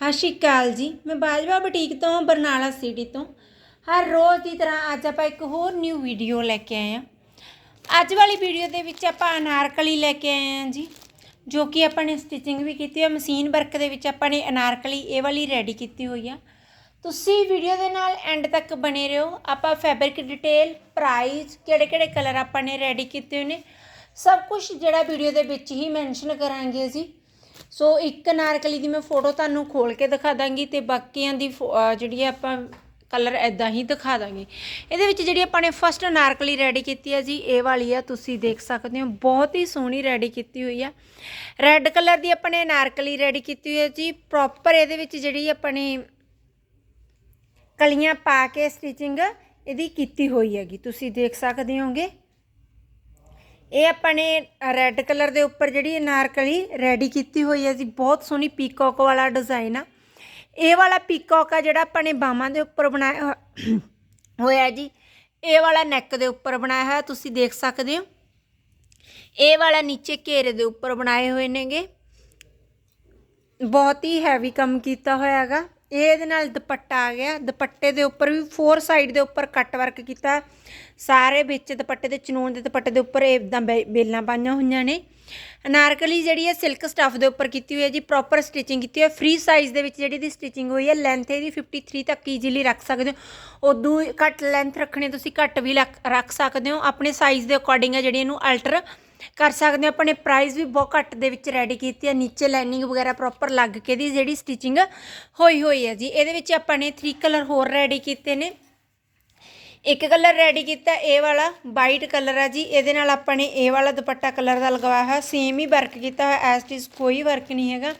ਸਤਿ ਸ਼੍ਰੀ ਅਕਾਲ ਜੀ। ਮੈਂ ਬਾਜਵਾ ਬੁਟੀਕ ਤੋਂ, ਬਰਨਾਲਾ ਸਿਟੀ ਤੋਂ। ਹਰ ਰੋਜ਼ ਦੀ ਤਰ੍ਹਾਂ ਅੱਜ ਆਪਾਂ ਇੱਕ ਹੋਰ ਨਿਊ ਵੀਡੀਓ ਲੈ ਕੇ ਆਏ ਹਾਂ। ਅੱਜ ਵਾਲੀ ਵੀਡੀਓ ਦੇ ਵਿੱਚ ਆਪਾਂ ਅਨਾਰਕਲੀ ਲੈ ਕੇ ਆਏ ਹਾਂ ਜੀ, ਜੋ ਕਿ ਆਪਾਂ ਨੇ ਸਟਿਚਿੰਗ ਵੀ ਕੀਤੀ ਹੈ ਮਸ਼ੀਨ ਵਰਕ ਦੇ ਵਿੱਚ ਆਪਾਂ ਨੇ ਅਨਾਰਕਲੀ ਇਹ ਵਾਲੀ ਰੈਡੀ ਕੀਤੀ ਹੋਈ ਆ। ਤੁਸੀਂ ਵੀਡੀਓ ਦੇ ਨਾਲ ਐਂਡ ਤੱਕ ਬਣੇ ਰਹੋ। ਆਪਾਂ ਫੈਬਰਿਕ ਡਿਟੇਲ ਪ੍ਰਾਈਸ ਕਿਹੜੇ ਕਿਹੜੇ ਕਲਰ ਆਪਾਂ ਨੇ ਰੈਡੀ ਕੀਤੇ ਹੋਏ ਨੇ। ਸਭ ਕੁਝ ਜਿਹੜਾ ਵੀਡੀਓ ਦੇ ਵਿੱਚ ਹੀ ਮੈਂਸ਼ਨ ਕਰਾਂਗੇ ਜੀ। ਸੋ ਇੱਕ ਅਨਾਰਕਲੀ ਦੀ ਮੈਂ ਫੋਟੋ ਤੁਹਾਨੂੰ ਖੋਲ ਕੇ ਦਿਖਾ ਦਾਂਗੀ ਤੇ ਬਾਕੀਆਂ ਦੀ ਫੋ- ਜਿਹੜੀ ਆ ਆਪਾਂ ਕਲਰ ਐਦਾਂ ਹੀ ਦਿਖਾ ਦਾਂਗੇ। ਇਹਦੇ ਵਿੱਚ ਜਿਹੜੀ ਆਪਾਂ ਨੇ ਫਸਟ ਅਨਾਰਕਲੀ ਰੈਡੀ ਕੀਤੀ ਹੈ ਜੀ, ਇਹ ਵਾਲੀ ਆ, ਤੁਸੀਂ ਦੇਖ ਸਕਦੇ ਹੋ, ਬਹੁਤ ਹੀ ਸੋਹਣੀ ਰੈਡੀ ਕੀਤੀ ਹੋਈ ਆ। ਰੈੱਡ ਕਲਰ ਦੀ ਆਪਾਂ ਨੇ ਅਨਾਰਕਲੀ ਰੈਡੀ ਕੀਤੀ ਹੋਈ ਹੈ ਜੀ ਪ੍ਰੋਪਰ ਇਹਦੇ ਵਿੱਚ ਜਿਹੜੀ ਆਪਾਂ ਨੇ ਕਲੀਆਂ ਪਾ ਕੇ ਸਟਿਚਿੰਗ ਇਹਦੀ ਕੀਤੀ ਹੋਈ ਹੈਗੀ, ਤੁਸੀਂ ਦੇਖ ਸਕਦੇ ਹੋਗੇ। ਇਹ ਆਪਾਂ ਨੇ ਰੈੱਡ ਕਲਰ ਦੇ ਉੱਪਰ ਜਿਹੜੀ ਅਨਾਰਕਲੀ ਰੈਡੀ ਕੀਤੀ ਹੋਈ ਹੈ ਜੀ, ਬਹੁਤ ਸੋਹਣੀ ਪੀਕੌਕ ਵਾਲਾ ਡਿਜ਼ਾਈਨ ਆ। ਇਹ ਵਾਲਾ ਪੀਕੌਕ ਆ ਜਿਹੜਾ ਆਪਾਂ ਨੇ ਬਾਹਾਂ ਦੇ ਉੱਪਰ ਬਣਾਇਆ ਹੋਇਆ ਜੀ। ਇਹ ਵਾਲਾ ਨੈਕ ਦੇ ਉੱਪਰ ਬਣਾਇਆ ਹੋਇਆ, ਤੁਸੀਂ ਦੇਖ ਸਕਦੇ ਹੋ। ਇਹ ਵਾਲਾ ਨੀਚੇ ਘੇਰੇ ਦੇ ਉੱਪਰ ਬਣਾਏ ਹੋਏ ਨੇਗੇ। ਬਹੁਤ ਹੀ ਹੈਵੀ ਕੰਮ ਕੀਤਾ ਹੋਇਆ ਹੈਗਾ। ਇਹਦੇ ਨਾਲ ਦੁਪੱਟਾ ਆ ਗਿਆ। ਦੁਪੱਟੇ ਦੇ ਉੱਪਰ ਵੀ ਫੋਰ ਸਾਈਡ ਦੇ ਉੱਪਰ ਕੱਟ ਵਰਕ ਕੀਤਾ। ਸਾਰੇ ਵਿੱਚ ਦੁਪੱਟੇ ਦੇ, ਚਨੂਨ ਦੇ ਦੁਪੱਟੇ ਦੇ ਉੱਪਰ ਇਦਾਂ ਬੇਲਾਂ ਪਾਈਆਂ ਹੋਈਆਂ ਨੇ। ਅਨਾਰਕਲੀ ਜਿਹੜੀ ਹੈ ਸਿਲਕ ਸਟਫ ਦੇ ਉੱਪਰ ਕੀਤੀ ਹੋਈ ਹੈ ਜੀ ਪ੍ਰੋਪਰ ਸਟਿਚਿੰਗ ਕੀਤੀ ਹੋਈ ਹੈ। ਫ੍ਰੀ ਸਾਈਜ਼ ਦੇ ਵਿੱਚ ਜਿਹੜੀ ਦੀ ਸਟਿਚਿੰਗ ਹੋਈ ਹੈ ਲੈਂਥ ਇਹਦੀ 53 ਤੱਕ ਈਜ਼ੀਲੀ ਰੱਖ ਸਕਦੇ ਹੋ। ਉਦੋਂ ਘੱਟ ਲੈਂਥ ਰੱਖਣੀ ਤੁਸੀਂ ਘੱਟ ਵੀ ਲੱਕ- ਰੱਖ ਸਕਦੇ ਹੋ। ਆਪਣੇ ਸਾਈਜ਼ ਦੇ ਅਕੋਰਡਿੰਗ ਹੈ ਜਿਹੜੀ ਇਹਨੂੰ ਅਲਟਰ ਕਰ ਸਕਦੇ ਹੋ। ਆਪਣੇ ਪ੍ਰਾਈਸ ਵੀ ਬਹੁਤ ਘੱਟ ਦੇ ਵਿੱਚ ਰੈਡੀ ਕੀਤੀ ਹੈ। ਨੀਚੇ ਲਾਈਨਿੰਗ ਵਗੈਰਾ ਪ੍ਰੋਪਰ ਲੱਗ ਕੇ ਦੀ ਜਿਹੜੀ ਸਟਿਚਿੰਗ ਹੋਈ ਹੋਈ ਹੈ ਜੀ। ਇਹਦੇ ਵਿੱਚ ਆਪਾਂ ਨੇ 3 ਕਲਰ ਹੋਰ ਰੈਡੀ ਕੀਤੇ ਨੇ। ਇੱਕ ਕਲਰ ਰੈਡੀ ਕੀਤਾ, ਇਹ ਵਾਲਾ ਵਾਈਟ ਕਲਰ ਆ ਜੀ। ਇਹਦੇ ਨਾਲ ਆਪਾਂ ਨੇ ਇਹ ਵਾਲਾ ਦੁਪੱਟਾ ਕਲਰ ਦਾ ਲਗਵਾਇਆ ਹੋਇਆ। ਸੇਮ ਹੀ ਵਰਕ ਕੀਤਾ ਹੋਇਆ ਐਸ ਟਿਸ ਕੋਈ ਵਰਕ ਨਹੀਂ ਹੈਗਾ।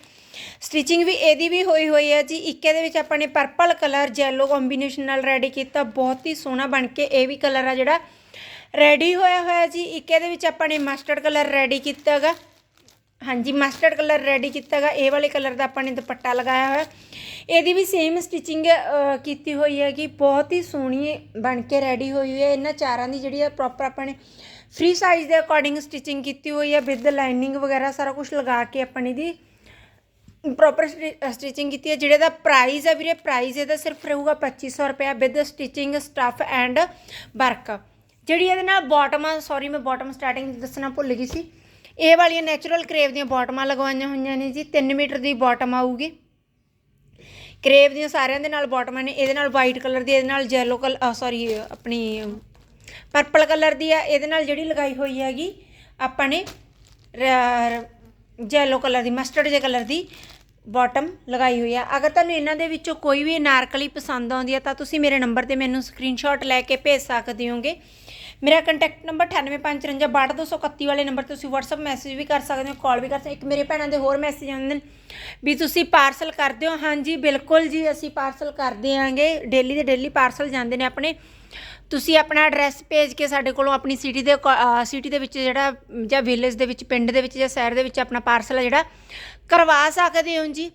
ਸਟਿਚਿੰਗ ਵੀ ਇਹਦੀ ਵੀ ਹੋਈ ਹੋਈ ਹੈ ਜੀ। ਇੱਕ ਇਹਦੇ ਵਿੱਚ ਆਪਾਂ ਨੇ ਪਰਪਲ ਕਲਰ ਜੈਲੋ ਕੰਬੀਨੇਸ਼ਨ ਨਾਲ ਰੈਡੀ ਕੀਤਾ। ਬਹੁਤ ਹੀ ਸੋਹਣਾ ਬਣ ਕੇ ਇਹ ਵੀ ਕਲਰ ਆ ਜਿਹੜਾ। ਰੈਡੀ ਹੋਇਆ ਹੋਇਆ ਜੀ। ਇੱਕ ਇਹਦੇ ਵਿੱਚ ਆਪਾਂ ਨੇ ਮਸਟਰਡ ਕਲਰ ਰੈਡੀ ਕੀਤਾ ਹੈਗਾ। ਹਾਂਜੀ ਮਸਟਰਡ ਕਲਰ ਰੈਡੀ ਕੀਤਾ ਹੈਗਾ। ਇਹ ਵਾਲੇ ਕਲਰ ਦਾ ਆਪਾਂ ਨੇ ਦੁਪੱਟਾ ਲਗਾਇਆ ਹੋਇਆ। ਇਹਦੀ ਵੀ ਸੇਮ ਸਟਿਚਿੰਗ ਕੀਤੀ ਹੋਈ ਹੈ ਕਿ ਬਹੁਤ ਹੀ ਸੋਹਣੀ ਬਣ ਕੇ ਰੈਡੀ ਹੋਈ ਹੋਈ ਹੈ। ਇਹਨਾਂ ਚਾਰਾਂ ਦੀ ਜਿਹੜੀ ਹੈ ਪ੍ਰੋਪਰ ਆਪਾਂ ਨੇ ਫ੍ਰੀ ਸਾਈਜ਼ ਦੇ ਅਕੋਰਡਿੰਗ ਸਟਿਚਿੰਗ ਕੀਤੀ ਹੋਈ ਹੈ। ਵਿਦ ਲਾਈਨਿੰਗ ਵਗੈਰਾ ਸਾਰਾ ਕੁਝ ਲਗਾ ਕੇ ਆਪਾਂ ਨੇ ਦੀ ਪ੍ਰੋਪਰ ਸਟਿਚਿੰਗ ਕੀਤੀ ਹੈ। ਜਿਹੜੇ ਦਾ ਪ੍ਰਾਈਸ ਹੈ ਵੀਰੇ ਪ੍ਰਾਈਸ ਇਹਦਾ ਸਿਰਫ ਰਹੂਗਾ 2500 ਰੁਪਏ with stitching stuff and work ਜਿਹੜੀ ਇਹਦੇ ਨਾਲ ਬਾਟਮ ਆ ਸੌਰੀ ਮੈਂ ਬਾਟਮ ਸਟਾਰਟਿੰਗ ਦੱਸਣਾ ਭੁੱਲ ਗਈ ਸੀ। ਇਹ ਵਾਲੀਆਂ ਨੈਚੁਰਲ ਕਰੇਵ ਦੀਆਂ ਬਾਟਮਾਂ ਲਗਵਾਈਆਂ ਹੋਈਆਂ ਨੇ ਜੀ 3 ਮੀਟਰ ਦੀ ਬਾਟਮ ਆਊਗੀ। ਕਰੇਵ ਦੀਆਂ ਸਾਰਿਆਂ ਦੇ ਨਾਲ ਬਾਟਮਾਂ ਨੇ, ਇਹਦੇ ਨਾਲ ਵਾਈਟ ਕਲਰ ਦੀ, ਇਹਦੇ ਨਾਲ ਯੈਲੋ ਕਲਰ ਸੌਰੀ ਆਪਣੀ ਪਰਪਲ ਕਲਰ ਦੀ ਆ, ਇਹਦੇ ਨਾਲ ਜਿਹੜੀ ਲਗਾਈ ਹੋਈ ਹੈਗੀ, ਆਪਾਂ ਨੇ ਯੈਲੋ ਕਲਰ ਦੀ ਮਸਟਰਡ ਜੇ ਕਲਰ ਦੀ ਬਾਟਮ ਲਗਾਈ ਹੋਈ ਆ। ਅਗਰ ਤੁਹਾਨੂੰ ਇਹਨਾਂ ਦੇ ਵਿੱਚੋਂ ਕੋਈ ਵੀ ਅਨਾਰਕਲੀ ਪਸੰਦ ਆਉਂਦੀ ਹੈ ਤਾਂ ਤੁਸੀਂ ਮੇਰੇ ਨੰਬਰ ਤੇ ਮੈਨੂੰ ਸਕਰੀਨਸ਼ਾਟ ਲੈ ਕੇ ਭੇਜ ਸਕਦੇ ਹੋਗੇ। ਮੇਰਾ ਕੰਟੈਕਟ ਨੰਬਰ 9855622231 ਵਾਲੇ ਨੰਬਰ ਤੇ ਤੁਸੀਂ WhatsApp ਮੈਸੇਜ ਵੀ ਕਰ ਸਕਦੇ ਹੋ ਕਾਲ ਵੀ ਕਰ ਸਕਦੇ ਇੱਕ ਮੇਰੇ ਭੈਣਾਂ ਦੇ ਹੋਰ ਮੈਸੇਜ ਆਉਂਦੇ ਨੇ ਵੀ ਤੁਸੀਂ ਪਾਰਸਲ ਕਰਦੇ ਹੋ। ਹਾਂਜੀ, ਬਿਲਕੁਲ ਜੀ, ਅਸੀਂ ਪਾਰਸਲ ਕਰਦੇ ਆਂਗੇ। ਡੇਲੀ ਦੇ ਡੇਲੀ ਪਾਰਸਲ ਜਾਂਦੇ ਨੇ ਆਪਣੇ। ਤੁਸੀਂ ਆਪਣਾ ਐਡਰੈਸ ਭੇਜ ਕੇ ਸਾਡੇ ਕੋਲੋਂ ਆਪਣੀ ਸਿਟੀ ਦੇ ਸਿਟੀ ਦੇ ਵਿੱਚ ਜਿਹੜਾ, ਜਾਂ ਵਿਲੇਜ ਦੇ ਵਿੱਚ, ਪਿੰਡ ਦੇ ਵਿੱਚ ਜਾਂ ਸ਼ਹਿਰ ਦੇ ਵਿੱਚ ਆਪਣਾ ਪਾਰਸਲ ਆ ਜਿਹੜਾ, ਕਰਵਾ ਸਕਦੇ ਹੋ ਜੀ?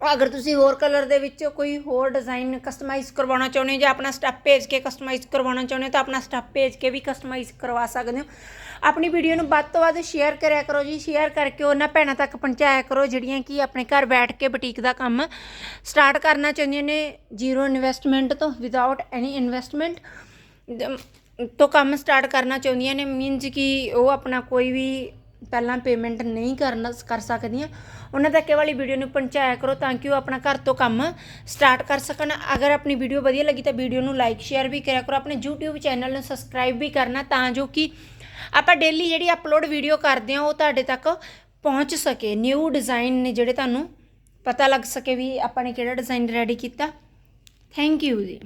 ਅਗਰ ਤੁਸੀਂ ਹੋਰ ਕਲਰ ਦੇ ਵਿੱਚ ਕੋਈ ਹੋਰ ਡਿਜ਼ਾਈਨ ਕਸਟਮਾਈਜ਼ ਕਰਵਾਉਣਾ ਚਾਹੁੰਦੇ ਹੋ ਜਾਂ ਆਪਣਾ ਸਟੈਪ ਭੇਜ ਕੇ ਕਸਟਮਾਈਜ਼ ਕਰਵਾਉਣਾ ਚਾਹੁੰਦੇ ਹੋ ਤਾਂ ਆਪਣਾ ਸਟੈਪ ਭੇਜ ਕੇ ਵੀ ਕਸਟਮਾਈਜ਼ ਕਰਵਾ ਸਕਦੇ ਹੋ। ਆਪਣੀ ਵੀਡੀਓ ਨੂੰ ਵੱਧ ਤੋਂ ਵੱਧ ਸ਼ੇਅਰ ਕਰਿਆ ਕਰੋ ਜੀ। ਸ਼ੇਅਰ ਕਰਕੇ ਉਹਨਾਂ ਭੈਣਾਂ ਤੱਕ ਪਹੁੰਚਾਇਆ ਕਰੋ ਜਿਹੜੀਆਂ ਕਿ ਆਪਣੇ ਘਰ ਬੈਠ ਕੇ ਬੁਟੀਕ ਦਾ ਕੰਮ ਸਟਾਰਟ ਕਰਨਾ ਚਾਹੁੰਦੀਆਂ ਨੇ। ਜ਼ੀਰੋ ਇਨਵੈਸਟਮੈਂਟ ਤੋਂ ਵਿਦਆਊਟ ਐਨੀ ਇਨਵੈਸਟਮੈਂਟ ਤੋਂ ਕੰਮ ਸਟਾਰਟ ਕਰਨਾ ਚਾਹੁੰਦੀਆਂ ਨੇ। ਮੀਨਜ਼ ਕਿ ਉਹ ਆਪਣਾ ਕੋਈ ਵੀ ਪਹਿਲਾਂ ਪੇਮੈਂਟ ਨਹੀਂ ਕਰਨਾ ਕਰ ਸਕਦੀਆਂ। ਉਹਨਾਂ ਤੱਕ ਇਹ ਵਾਲੀ ਵੀਡੀਓ ਨੂੰ ਪਹੁੰਚਾਇਆ ਕਰੋ ਤਾਂ ਕਿ ਉਹ ਆਪਣਾ ਘਰ ਤੋਂ ਕੰਮ ਸਟਾਰਟ ਕਰ ਸਕਣ। ਅਗਰ ਆਪਣੀ ਵੀਡੀਓ ਵਧੀਆ ਲੱਗੀ ਤਾਂ ਵੀਡੀਓ ਨੂੰ ਲਾਈਕ ਸ਼ੇਅਰ ਵੀ ਕਰਿਆ ਕਰੋ। ਆਪਣੇ YouTube ਚੈਨਲ ਨੂੰ ਸਬਸਕ੍ਰਾਈਬ ਵੀ ਕਰਨਾ ਤਾਂ ਜੋ ਕਿ ਆਪਾਂ ਡੇਲੀ ਜਿਹੜੀ ਅਪਲੋਡ ਵੀਡੀਓ ਕਰਦੇ ਹਾਂ, ਉਹ ਤੁਹਾਡੇ ਤੱਕ ਪਹੁੰਚ ਸਕੇ। ਨਿਊ ਡਿਜ਼ਾਈਨ ਨੇ ਜਿਹੜੇ ਤੁਹਾਨੂੰ ਪਤਾ ਲੱਗ ਸਕੇ ਵੀ ਆਪਾਂ ਨੇ ਕਿਹੜਾ ਡਿਜ਼ਾਈਨ ਰੈਡੀ ਕੀਤਾ। Thank you ji.